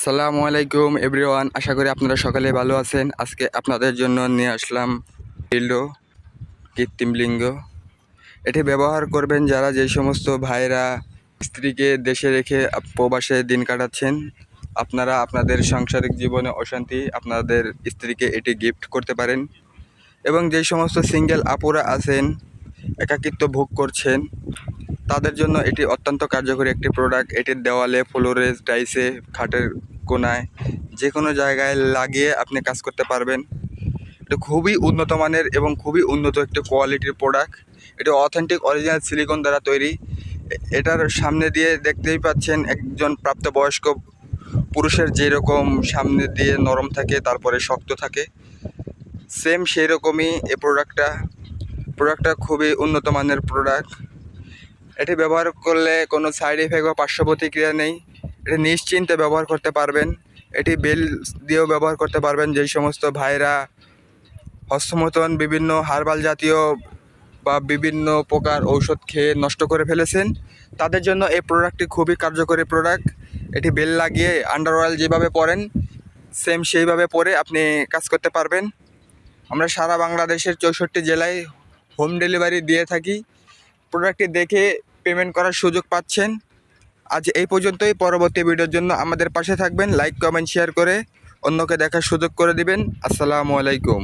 আসসালামু আলাইকুম, এভরিওয়ান। আশা করি আপনারা সকালে ভালো আছেন। আজকে আপনাদের জন্য নিয়ে আসলাম ডিল্ডো কৃত্রিম লিঙ্গ। এটি ব্যবহার করবেন যারা যে সমস্ত ভাইরা স্ত্রীকে দেশে রেখে প্রবাসে দিন কাটাচ্ছেন, আপনারা আপনাদের সাংসারিক জীবনে অশান্তি, আপনাদের স্ত্রীকে এটি গিফট করতে পারেন এবং যে সমস্ত সিঙ্গেল আপুরা আছেন, একাকিত্ব ভোগ করছেন তাদের জন্য এটি অত্যন্ত কার্যকরী একটি প্রোডাক্ট এটির দেওয়ালে ফ্লোরে টাইসে খাটের কোনায় যে কোনো জায়গায় লাগিয়ে আপনি কাজ করতে পারবেন। এটা খুবই উন্নত মানের এবং খুবই উন্নত একটি কোয়ালিটির প্রোডাক্ট এটি অথেন্টিক অরিজিনাল সিলিকন দ্বারা তৈরি। এটার সামনে দিয়ে দেখতেই পাচ্ছেন একজন প্রাপ্তবয়স্ক পুরুষের যেরকম সামনে দিয়ে নরম থাকে, তারপরে শক্ত থাকে। সেম সেই রকমই এ প্রোডাক্টটা প্রোডাক্টটা খুবই উন্নত মানের প্রোডাক্ট এটি ব্যবহার করলে কোনো সাইড এফেক্ট বা পার্শ্ব প্রতিক্রিয়া নেই। এটি নিশ্চিন্তে ব্যবহার করতে পারবেন। এটি বেল দিয়েও ব্যবহার করতে পারবেন যেই সমস্ত ভাইরা হস্তমতন বিভিন্ন হার্বাল জাতীয় বা বিভিন্ন প্রকার ঔষধ খেয়ে নষ্ট করে ফেলেছেন। তাদের জন্য এই প্রোডাক্টটি খুবই কার্যকরী প্রোডাক্ট এটি বেল লাগিয়ে আন্ডার অয়েল যেভাবে পরেন সেম সেইভাবে পরে আপনি কাজ করতে পারবেন। আমরা সারা বাংলাদেশের চৌষট্টি জেলায় হোম ডেলিভারি দিয়ে থাকি। প্রোডাক্টটি দেখে পেমেন্ট করার সুযোগ পাচ্ছেন। আজ এই পর্যন্তই। পরবর্তী ভিডিওর জন্য আমাদের পাশে থাকবেন। লাইক কমেন্ট শেয়ার করে অন্যকে দেখার সুযোগ করে দিবেন। আসসালামু আলাইকুম।